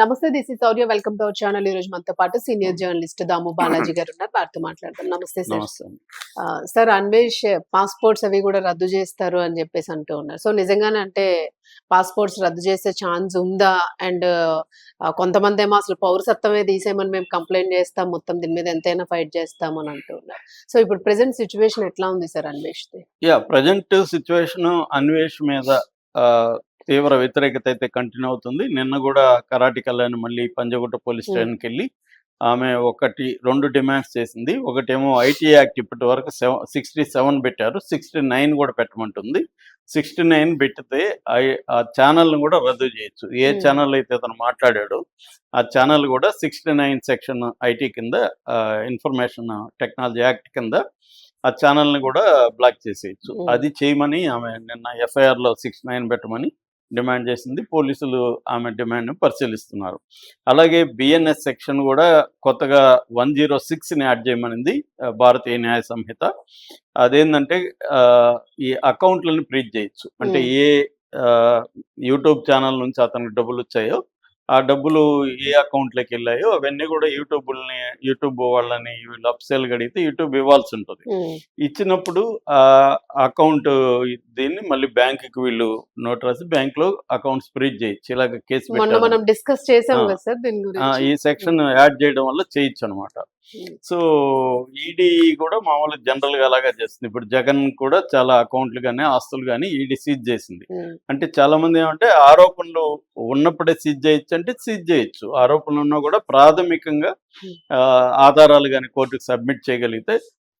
Namaste this is Sourya welcome to our channel ఈ రోజు మనతో పాటు సీనియర్ జర్నలిస్ట్ దాము బాలాజీ గారు ఉన్నారు. వారితో మాట్లాడదాం. నమస్తే సార్. సార్ అన్వేష్ పాస్పోర్ట్స్ అవి కూడా రద్దు చేస్తారు అని చెప్పేసి అంటూ ఉన్నారు. సో నిజంగానే అంటే పాస్పోర్ట్స్ రద్దు చేసే ఛాన్స్ ఉందా? అండ్ కొంతమంది ఏమో అసలు పౌరసత్వమే తీసేయమని మేము కంప్లైంట్ చేస్తాం. మొత్తం దీని మీద ఎంతైనా ఫైట్ చేస్తాం అని అంటూ ఉన్నారు. సో ఇప్పుడు ప్రెసెంట్ సిచ్యువేషన్ ఎట్లా ఉంది sir Anvesh yeah present situation Anvesh మీద తీవ్ర వ్యతిరేకత అయితే కంటిన్యూ అవుతుంది నిన్న కూడా కరాటి కళ్యాణ్ మళ్ళీ పంజగుట్ట పోలీస్. స్టేషన్కి వెళ్ళి ఆమె ఒకటి రెండు డిమాండ్స్ చేసింది ఒకటేమో ఐటీ యాక్ట్ ఇప్పటి వరకు సెవెన్ సిక్స్టీ సెవెన్ పెట్టారు సిక్స్టీ నైన్ కూడా పెట్టమంటుంది సిక్స్టీ నైన్ పెడితే ఆ- ఛానల్ని కూడా రద్దు చేయొచ్చు ఏ. ఛానల్ అయితే అతను మాట్లాడాడో ఆ ఛానల్ కూడా సిక్స్టీ నైన్ సెక్షన్ ఐటీ కింద ఇన్ఫర్మేషన్ టెక్నాలజీ యాక్ట్ కింద ఆ ఛానల్ని కూడా బ్లాక్ చేసేయచ్చు. అది చేయమని ఆమె నిన్న ఎఫ్ఐఆర్లో సిక్స్ నైన్ పెట్టమని డిమాండ్ చేసింది. పోలీసులు ఆమె డిమాండ్ని పరిశీలిస్తున్నారు. అలాగే బిఎన్ఎస్ సెక్షన్ కూడా కొత్తగా వన్ జీరో సిక్స్ని యాడ్ చేయమనింది భారతీయ న్యాయ సంహిత. అదేంటంటే ఈ అకౌంట్లను ఫ్రీజ్ చేయొచ్చు. అంటే. ఏ యూట్యూబ్ ఛానల్ నుంచి అతనికి డబ్బులు వచ్చాయో ఆ డబ్బులు ఏ అకౌంట్లోకి వెళ్ళాయో అవన్నీ కూడా యూట్యూబ్ని యూట్యూబ్ వాళ్ళని వీళ్ళు అప్సేల్ అడిగితే యూట్యూబ్ ఇవ్వాల్సి ఉంటుంది. ఇచ్చినప్పుడు ఆ అకౌంట్ దీన్ని మళ్ళీ బ్యాంకుకి వీళ్ళు నోట్ రాసి బ్యాంక్లో అకౌంట్స్ ఫ్రీజ్ చేయొచ్చు. ఇలాగ కేసు మనం డిస్కస్ చేసాం ఈ సెక్షన్ యాడ్ చేయడం వల్ల చేయొచ్చు అనమాట. సో ఈడీ కూడా మామూలు జనరల్గా అలాగా చేస్తుంది. ఇప్పుడు జగన్ కూడా చాలా అకౌంట్లు కానీ ఆస్తులు కానీ ఈడీ సీజ్ చేసింది. ఉమ్, అంటే చాలా మంది ఏమంటే ఆరోపణలు ఉన్నప్పుడే సీజ్ చేయొచ్చు అంటే సీజ్ చేయొచ్చు. ఆరోపణలు ఉన్నా కూడా ప్రాథమికంగా Hmm. ఆధారాలు కానీ కోర్టుకు సబ్మిట్ చేయగలిగితే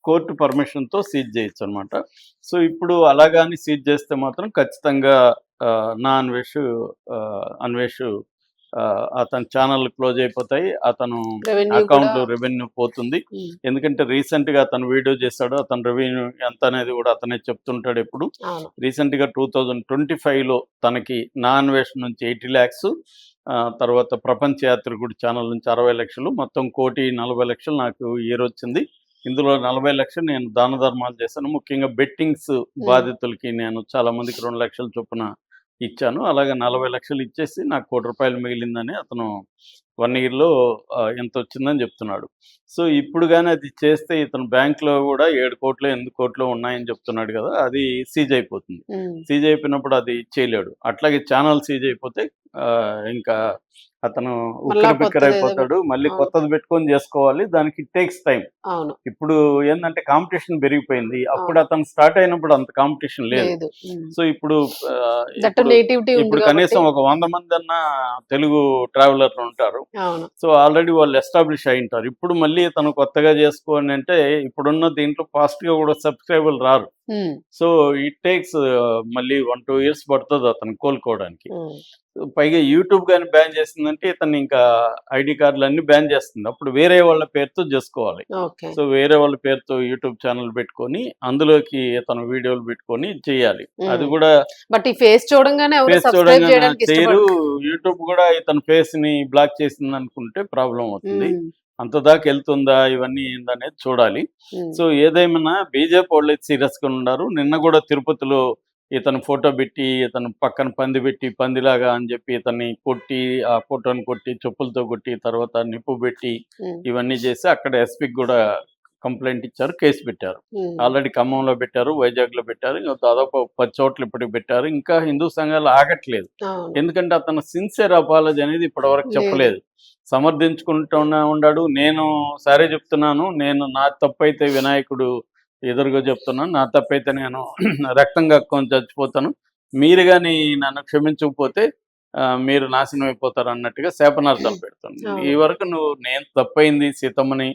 కోర్టు పర్మిషన్తో సీజ్ చేయొచ్చు అనమాట సో ఇప్పుడు అలాగాని సీజ్ చేస్తే మాత్రం ఖచ్చితంగా నా అన్వేష్ అన్వేష్ అతని ఛానల్ క్లోజ్ అయిపోతాయి అతను అకౌంట్ రెవెన్యూ పోతుంది. ఎందుకంటే రీసెంట్గా అతను వీడియో చేస్తాడు అతను రెవెన్యూ ఎంత అనేది కూడా అతనే చెప్తుంటాడు ఎప్పుడు. అవును. రీసెంట్గా టూ థౌజండ్ ట్వంటీ ఫైవ్లో తనకి నా అన్వేషణ నుంచి ఎయిటీ ల్యాక్స్ తర్వాత ప్రపంచ యాత్రికుడు ఛానల్ నుంచి అరవై లక్షలు మొత్తం కోటి నలభై లక్షలు నాకు ఇయర్ వచ్చింది. ఇందులో నలభై లక్షలు నేను దాన ధర్మాలు చేశాను. ముఖ్యంగా బెట్టింగ్స్ బాధితులకి నేను చాలా మందికి రెండు లక్షల చొప్పున ఇచ్చాను. అలాగే నలభై లక్షలు ఇచ్చేసి నాకు కోటి రూపాయలు మిగిలిందని అతను వన్ ఇయర్లో ఎంత వచ్చిందని చెప్తున్నాడు. సో ఇప్పుడు కానీ అది చేస్తే ఇతను బ్యాంక్లో కూడా ఏడు కోట్లు ఎనిమిది కోట్లు ఉన్నాయని చెప్తున్నాడు కదా అది సీజ్ అయిపోతుంది. సీజ్ అయిపోయినప్పుడు అది చేయలేడు. అట్లాగే ఛానల్ సీజ్ అయిపోతే ఇంకా అతను ఉక్కిరి అయిపోతాడు. మళ్ళీ. కొత్తది పెట్టుకొని చేసుకోవాలి. దానికి టేక్స్ టైం. ఇప్పుడు ఏంటంటే కాంపిటీషన్ పెరిగిపోయింది. అప్పుడు అతను స్టార్ట్ అయినప్పుడు అంత కాంపిటీషన్ లేదు. సో ఇప్పుడు ఇప్పుడు- కనీసం ఒక వంద మంది అన్న తెలుగు ట్రావెలర్లు ఉంటారు. సో ఆల్రెడీ వాళ్ళు ఎస్టాబ్లిష్ అయి ఉంటారు ఇప్పుడు మళ్ళీ తను కొత్తగా చేసుకోండి అంటే ఇప్పుడున్న దీంట్లో ఫాస్ట్గా కూడా సబ్స్క్రైబర్లు రారు. సో ఇట్ టేక్స్ మళ్ళీ వన్ టూ ఇయర్స్ పడుతుంది అతను కోలుకోవడానికి. పైగా యూట్యూబ్ కానీ బ్యాన్ చేసిందంటే ఇతను ఇంకా ఐడి కార్డులు అన్ని బ్యాన్ చేస్తుంది. అప్పుడు వేరే వాళ్ళ పేరుతో చేసుకోవాలి. సో వేరే వాళ్ళ పేరుతో యూట్యూబ్ ఛానల్ పెట్టుకొని అందులోకి ఇతను వీడియోలు పెట్టుకొని చేయాలి. అది కూడా బట్ ఈ ఫేస్ చూడంగానే ఫేస్ చేయరు. యూట్యూబ్ కూడా ఇతని ఫేస్ని బ్లాక్ చేసింది అనుకుంటే ప్రాబ్లం అవుతుంది. అంత దాకా వెళ్తుందా? ఇవన్నీ ఏందనేది చూడాలి. సో ఏదేమైనా బీజేపీ వాళ్ళు సీరియస్గా ఉన్నారు. నిన్న కూడా తిరుపతిలో ఇతను ఫోటో పెట్టి ఇతను పక్కన పంది పెట్టి పందిలాగా అని చెప్పి ఇతన్ని కొట్టి ఆ ఫోటోని కొట్టి చెప్పులతో కొట్టి తర్వాత నిప్పు పెట్టి ఇవన్నీ చేసి అక్కడ ఎస్పీకి కూడా కంప్లైంట్ ఇచ్చారు కేసు పెట్టారు. ఆల్రెడీ ఖమ్మంలో పెట్టారు వైజాగ్లో పెట్టారు ఇంకా దాదాపు పది చోట్ల ఇప్పటికి పెట్టారు. ఇంకా హిందూ సంఘాలు ఆగట్లేదు. ఎందుకంటే అతను సిన్సియర్ అపాలజీ అనేది ఇప్పటివరకు లేదు. చెప్పలేదు. సమర్థించుకుంటూనే ఉన్నాడు. నేను సరే చెప్తున్నాను. నేను నా తప్పైతే వినాయకుడు ఎదురుగా చెప్తున్నాను నా తప్పైతే నేను రక్తం కక్కుని చచ్చిపోతాను. మీరు కానీ నన్ను క్షమించకపోతే మీరు నాశనం అయిపోతారు అన్నట్టుగా శాపనార్థాలు పెడుతుంది అవును. ఈ వరకు నువ్వు నేను తప్పైంది సీతమ్మని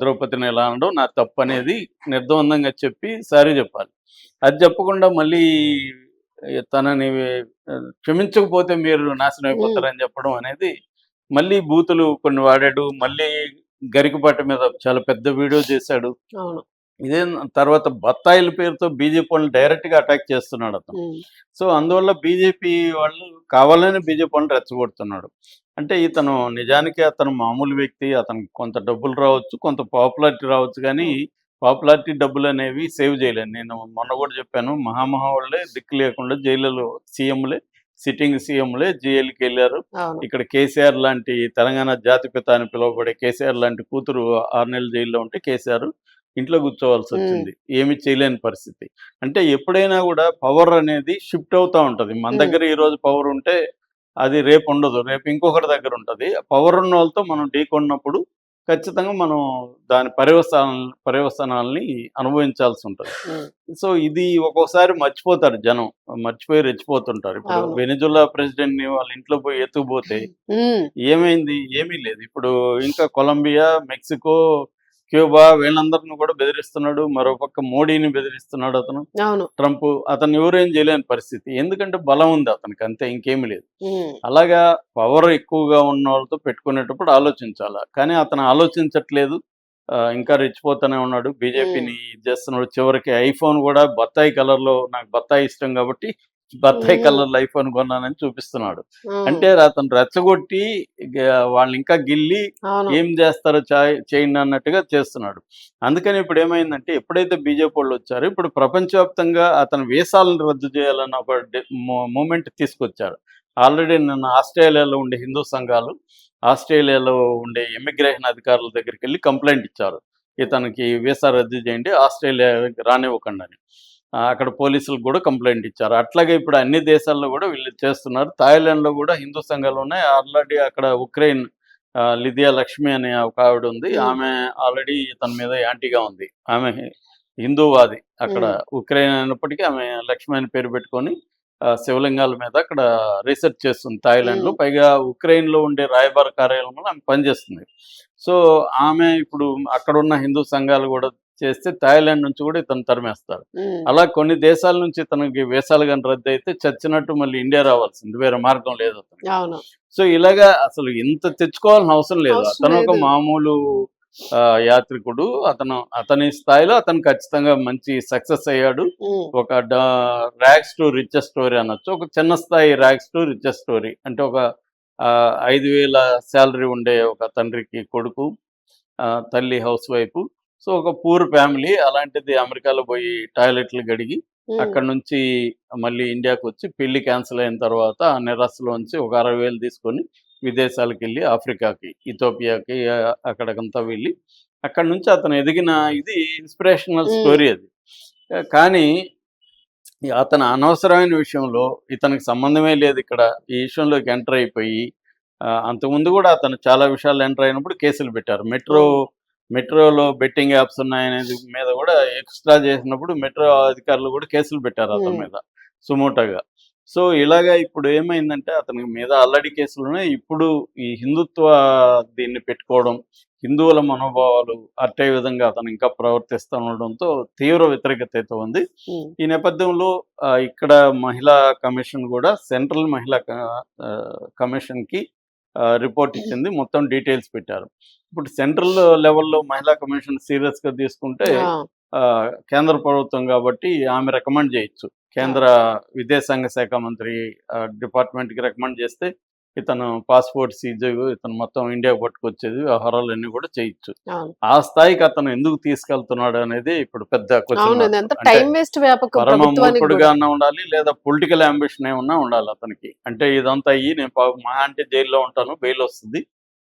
ద్రౌపదిని ఎలా అనడం నా తప్పు అనేది నిర్ద్వందంగా చెప్పి సారీ చెప్పాలి. అది చెప్పకుండా మళ్ళీ తనని క్షమించకపోతే మీరు నాశనం అయిపోతారని చెప్పడం అనేది మళ్ళీ బూతులు కొన్ని వాడాడు మళ్ళీ గరికపాటి మీద చాలా పెద్ద వీడియో చేశాడు. ఇదే తర్వాత బత్తాయిల పేరుతో బీజేపీ వాళ్ళని డైరెక్ట్గా అటాక్ చేస్తున్నాడు అతను. సో అందువల్ల బీజేపీ వాళ్ళు కావాలని బీజేపీ వాళ్ళని రెచ్చగొడుతున్నాడు. అంటే ఇతను నిజానికి అతను మామూలు వ్యక్తి అతనికి కొంత డబ్బులు రావచ్చు కొంత పాపులారిటీ రావచ్చు కానీ పాపులారిటీ డబ్బులు అనేవి సేవ్ చేయలేను నేను మొన్న కూడా చెప్పాను మహామహా వాళ్ళే దిక్కు లేకుండా జైళ్ళలో సీఎంలే సిట్టింగ్ సీఎంలే జైలుకి వెళ్ళారు. ఇక్కడ కేసీఆర్ లాంటి తెలంగాణ జాతిపిత అని పిలువబడే కేసీఆర్ లాంటి కూతురు ఆరు నెలలు జైల్లో ఉంటే కేసీఆర్ ఇంట్లో కూర్చోవాల్సి వచ్చింది ఏమి చేయలేని పరిస్థితి. అంటే ఎప్పుడైనా కూడా పవర్ అనేది షిఫ్ట్ అవుతా ఉంటది. మన. దగ్గర ఈ రోజు పవర్ ఉంటే అది రేపు ఉండదు రేపు ఇంకొకటి దగ్గర ఉంటది పవర్ ఉన్న వాళ్ళతో మనం ఢీకొన్నప్పుడు ఖచ్చితంగా మనం దాని పర్యవసాన పర్యవసానాల్ని అనుభవించాల్సి ఉంటుంది సో ఇది ఒక్కోసారి మర్చిపోతారు జనం. మర్చిపోయి రెచ్చిపోతుంటారు. ఇప్పుడు. వెనిజులా ప్రెసిడెంట్ని వాళ్ళ ఇంట్లో పోయి ఎత్తుకుపోతే ఏమైంది? ఏమీ లేదు. ఇప్పుడు ఇంకా కొలంబియా మెక్సికో క్యూబా వీళ్ళందరిని కూడా బెదిరిస్తున్నాడు మరోపక్క మోడీని బెదిరిస్తున్నాడు అతను. ట్రంప్ అతను ఎవరేం చేయలేని పరిస్థితి. ఎందుకంటే బలం ఉంది అతనికి అంతే ఇంకేమీ లేదు. అలాగా పవర్ ఎక్కువగా ఉన్న వాళ్ళతో పెట్టుకునేటప్పుడు ఆలోచించాలా? కానీ అతను ఆలోచించట్లేదు. ఇంకా రెచ్చిపోతూనే ఉన్నాడు. బీజేపీని చేస్తున్నాడు. చివరికి ఐఫోన్ కూడా బత్తాయి కలర్లో నాకు బత్తాయి ఇష్టం కాబట్టి బత్తాయి. కలర్ ఐఫోన్ కొన్నానని చూపిస్తున్నాడు. అంటే అతను రెచ్చగొట్టి ఇక వాళ్ళని ఇంకా గిల్లి ఏం చేస్తారో చేయండి అన్నట్టుగా చేస్తున్నాడు. అందుకని ఇప్పుడు ఏమైందంటే ఎప్పుడైతే బీజేపీ వాళ్ళు వచ్చారో ఇప్పుడు ప్రపంచవ్యాప్తంగా అతను వేసాలను రద్దు చేయాలన్న ఒక మూమెంట్ తీసుకొచ్చారు. ఆల్రెడీ నిన్న ఆస్ట్రేలియాలో ఉండే హిందూ సంఘాలు ఆస్ట్రేలియాలో ఉండే ఇమిగ్రేషన్ అధికారుల దగ్గరికి వెళ్ళి కంప్లైంట్ ఇచ్చారు. ఇతనికి వీసా రద్దు చేయండి ఆస్ట్రేలియా రానివ్వకండి అని అక్కడ పోలీసులకు కూడా కంప్లైంట్ ఇచ్చారు. అట్లాగే ఇప్పుడు అన్ని దేశాల్లో కూడా వీళ్ళు చేస్తున్నారు. థాయిలాండ్లో కూడా హిందూ సంఘాలు ఉన్నాయి. ఆల్రెడీ అక్కడ ఉక్రెయిన్ ఆ, లిథియా లక్ష్మి అనే ఒక ఆవిడ ఉంది. ఆమె ఆల్రెడీ తన మీద యాంటీగా ఉంది. ఆమె హిందూవాది అక్కడ ఉక్రెయిన్ అయినప్పటికీ ఆమె లక్ష్మి అని పేరు పెట్టుకొని శివలింగాల మీద అక్కడ రీసెర్చ్ చేస్తుంది థాయిలాండ్లో Hmm. పైగా ఉక్రెయిన్లో ఉండే రాయబార కార్యాలయంలో ఆమె పనిచేస్తుంది. సో ఆమె ఇప్పుడు అక్కడ ఉన్న హిందూ సంఘాలు కూడా చేస్తే థాయిలాండ్ నుంచి కూడా ఇతను తరిమేస్తారు. అలా కొన్ని దేశాల నుంచి తనకి వేసాలు కానీ రద్దు అయితే చచ్చినట్టు మళ్ళీ ఇండియా రావాల్సింది. వేరే మార్గం లేదు అతను సో ఇలాగా అసలు ఇంత తెచ్చుకోవాల్సిన అవసరం లేదు. అతను ఒక. మామూలు ఆ, యాత్రికుడు. అతను అతని స్థాయిలో అతను ఖచ్చితంగా మంచి సక్సెస్ అయ్యాడు. ఒక ర్యాక్స్ టు రిచెస్ట్ స్టోరీ అనొచ్చు. ఒక చిన్న స్థాయి ర్యాక్స్ టు రిచెస్ట్ స్టోరీ. అంటే ఒక ఐదు వేల శాలరీ ఉండే ఒక తండ్రికి కొడుకు తల్లి హౌస్ వైఫ్ సో ఒక పూర్ ఫ్యామిలీ అలాంటిది అమెరికాలో పోయి టాయిలెట్లు గడిగి అక్కడ నుంచి మళ్ళీ ఇండియాకి వచ్చి పెళ్ళి క్యాన్సిల్ అయిన తర్వాత ఆ నిరాశలోంచి ఒక అరవై వేలు తీసుకొని విదేశాలకు వెళ్ళి ఆఫ్రికాకి ఇథోపియాకి అక్కడికంతా వెళ్ళి అక్కడ నుంచి అతను ఎదిగిన ఇది ఇన్స్పిరేషనల్. స్టోరీ అది. కానీ అతను అనవసరమైన విషయంలో ఇతనికి సంబంధమే లేదు ఇక్కడ. ఈ విషయంలోకి ఎంటర్ అయిపోయి అంతకుముందు కూడా అతను చాలా విషయాలు ఎంటర్ అయినప్పుడు కేసులు పెట్టారు. మెట్రో మెట్రోలో బెట్టింగ్ యాప్స్ ఉన్నాయనేది మీద కూడా ఎక్స్ట్రా చేసినప్పుడు మెట్రో అధికారులు కూడా కేసులు పెట్టారు అతని Hmm. మీద సుమోటోగా. సో ఇలాగా ఇప్పుడు ఏమైందంటే అతని మీద ఆల్రెడీ కేసులు ఉన్నాయి. ఇప్పుడు ఈ హిందుత్వ దీన్ని పెట్టుకోవడం హిందువుల మనోభావాలు అట్టే విధంగా అతను ఇంకా ప్రవర్తిస్తూ ఉండడంతో తీవ్ర వ్యతిరేకత అయితే ఉంది. ఉమ్, ఈ నేపథ్యంలో ఇక్కడ మహిళా కమిషన్ కూడా సెంట్రల్ మహిళా కమిషన్కి రిపోర్ట్ ఇచ్చింది. మొత్తం డీటెయిల్స్ పెట్టారు. ఇప్పుడు సెంట్రల్ లెవెల్లో మహిళా కమిషన్ సీరియస్గా తీసుకుంటే ఆ, ఆ, కేంద్ర ప్రభుత్వం కాబట్టి ఆమె రికమెండ్ చేయొచ్చు. కేంద్ర విదేశాంగ శాఖ మంత్రి డిపార్ట్మెంట్కి రికమెండ్ చేస్తే ఇతను పాస్పోర్ట్ సీజ్ ఇతను మొత్తం ఇండియాకి పట్టుకొచ్చేది వ్యవహారాలన్నీ కూడా చేయొచ్చు. ఆ స్థాయికి అతను ఎందుకు తీసుకెళ్తున్నాడు అనేది ఇప్పుడు పెద్ద. అన్నా ఉండాలి లేదా పొలిటికల్ అంబిషన్ ఏమన్నా ఉండాలి అతనికి. అంటే ఇదంతా అయ్యి నేను మా అంటే జైల్లో ఉంటాను బెయిల్ వస్తుంది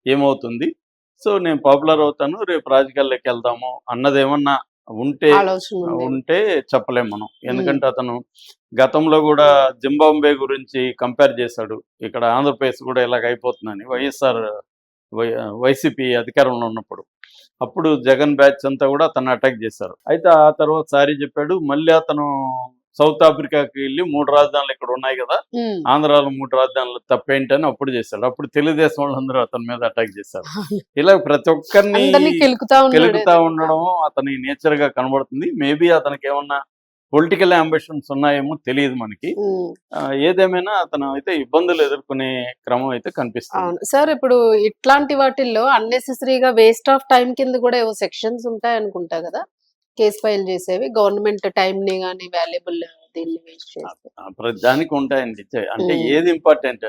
ఏమవుతుంది? సో నేను పాపులర్ అవుతాను రేపు రాజకీయాల్లోకి వెళ్దాము అన్నది ఏమన్నా ఉంటే. ఉంటే చెప్పలేం మనం. ఎందుకంటే అతను గతంలో కూడా జింబాంబే గురించి కంపేర్ చేశాడు. ఇక్కడ ఆంధ్రప్రదేశ్ కూడా ఇలాగ అయిపోతుందని వైఎస్ఆర్ వైసీపీ అధికారంలో ఉన్నప్పుడు. అప్పుడు జగన్ బ్యాచ్ అంతా కూడా అతను అటాక్ చేశారు. అయితే ఆ తర్వాత సారీ చెప్పాడు మళ్ళీ అతను సౌత్ ఆఫ్రికాకి వెళ్ళి మూడు రాజధానులు ఇక్కడ ఉన్నాయి కదా. ఆంధ్రాలో మూడు రాజధానులు తప్పేంటని అప్పుడు చేశాడు. అప్పుడు తెలుగుదేశం వాళ్ళందరూ అతని మీద అటాక్ చేశారు. ఇలా ప్రతి ఒక్కరిని కెలుకుతా ఉండడం అతని నేచర్గా కనబడుతుంది. మేబీ అతనికి ఏమన్నా పొలిటికల్ అంబిషన్స్ ఉన్నాయేమో తెలియదు మనకి. ఏదేమైనా అతను అయితే ఇబ్బందులు ఎదుర్కొనే క్రమం అయితే కనిపిస్తుంది. సార్ ఇప్పుడు ఇట్లాంటి వాటిల్లో అన్నెసెసరీగా వేస్ట్ ఆఫ్ టైం కింద కూడా ఏవో సెక్షన్స్ ఉంటాయి అనుకుంటా కదా. కేసు ఫైల్ చేసేవి. గవర్నమెంట్ టైం ని కానీ వాల్యుబుల్ దీన్ని వేస్ట్ ఉంటాయండి. అంటే. ఏది ఇంపార్టెంట్?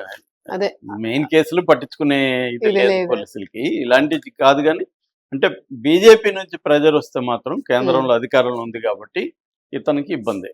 అదే. మెయిన్ కేసులు పట్టించుకునే ఇది లేదు. పోలీసులకి. ఇలాంటివి కాదు కానీ అంటే బీజేపీ నుంచి ప్రెజర్ వస్తే మాత్రం కేంద్రంలో అధికారంలో ఉంది కాబట్టి ఇతనికి ఇబ్బంది.